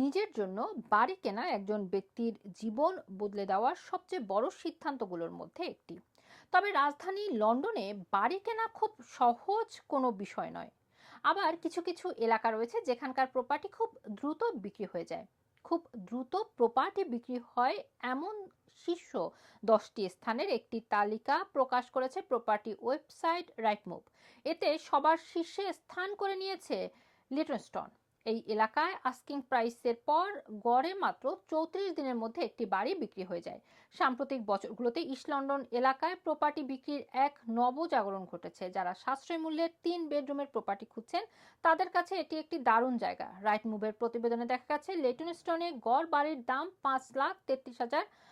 নিজের জন্য বাড়ি কেনা একজন ব্যক্তির জীবন বদলে দেওয়ার সবচেয়ে বড় সিদ্ধান্তগুলোর মধ্যে একটি। তবে রাজধানী লন্ডনে বাড়ি কেনা খুব সহজ কোনো বিষয় নয়। আবার কিছু কিছু এলাকা রয়েছে যেখানকার প্রপার্টি খুব দ্রুত বিক্রি হয়ে যায়। খুব দ্রুত প্রপার্টি বিক্রি হয় এমন শীর্ষ দশটি স্থানের একটি তালিকা প্রকাশ করেছে প্রপার্টি ওয়েবসাইট রাইটমুভ এতে সবার শীর্ষে স্থান করে নিয়েছে লিটনস্টন এই এলাকায় আস্কিং প্রাইসের পর গড়ে মাত্র চৌত্রিশ দিনের মধ্যে একটি বাড়ি বিক্রি হয়ে যায়। সাম্প্রতিক বছরগুলোতে ইস্ট লন্ডন এলাকায় প্রপার্টি বিক্রির এক নবজাগরণ ঘটেছে। যারা সাশ্রয় মূল্যের তিন বেডরুমের প্রপার্টি খুঁজছেন, তাদের কাছে এটি একটি দারুণ জায়গা। রাইট মুভের প্রতিবেদনে দেখা গেছে লেটনস্টনে গড় বাড়ির দাম পাঁচ লাখ তেত্রিশ হাজার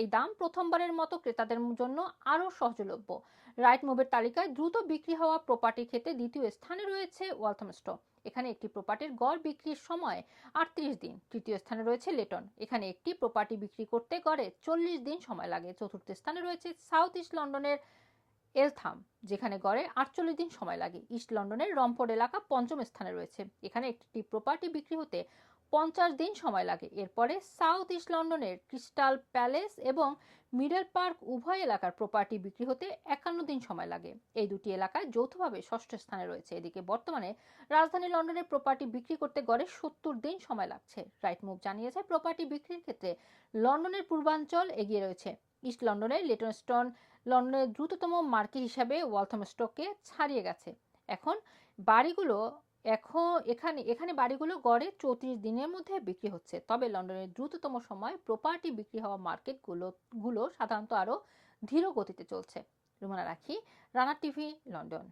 এই দাম প্রথমবারের মতো ক্রেতাদের জন্য আরও সহজলভ্য। রাইট মুভের তালিকায় দ্রুত বিক্রি হওয়া প্রপার্টি ক্ষেত্রে দ্বিতীয় স্থানে রয়েছে ওয়ালথামস্টো এখানে একটি প্রপার্টির গড় বিক্রির সময় আটত্রিশ দিন। তৃতীয় স্থানে রয়েছে লেটন। এখানে একটি প্রপার্টি বিক্রি করতে গড়ে চল্লিশ দিন সময় লাগে। চতুর্থ স্থানে রয়েছে সাউথ ইস্ট লন্ডনের এলথাম, যেখানে গড়ে আটচল্লিশ দিন সময় লাগে। ইস্ট লন্ডনের রমফোর্ড এলাকা পঞ্চম স্থানে রয়েছে। এখানে একটি প্রপার্টি বিক্রি হতে পঞ্চাশ দিন সময় লাগে। এরপরে সাউথ ইস্ট লন্ডনের ক্রিস্টাল প্যালেস এবং মিডল পার্ক উভয় এলাকার প্রপার্টি বিক্রি হতে একান্ন দিন সময় লাগে। এই দুটি এলাকায় যৌথভাবে ষষ্ঠ স্থানে রয়েছে। এদিকে বর্তমানে রাজধানী লন্ডনের প্রপার্টি বিক্রি করতে গড়ে সত্তর দিন সময় লাগছে। রাইট মুভ জানিয়েছে, প্রপার্টি বিক্রির ক্ষেত্রে লন্ডনের পূর্বাঞ্চল এগিয়ে রয়েছে। ইস্ট লন্ডনের লিটনস্টন লন্ডনের দ্রুততম মার্কেট হিসাবে ওয়ালথম স্টককে ছাড়িয়ে গেছে। এখন বাড়িগুলো এখন এখানে এখানে বাড়িগুলো গড়ে চৌত্রিশ দিনের মধ্যে বিক্রি হচ্ছে। তবে লন্ডনের দ্রুততম সময় প্রপার্টি বিক্রি হওয়া মার্কেটগুলো গুলো সাধারণত আরও ধীর গতিতে চলছে। রুমানা রাখি, রানা টিভি, লন্ডন।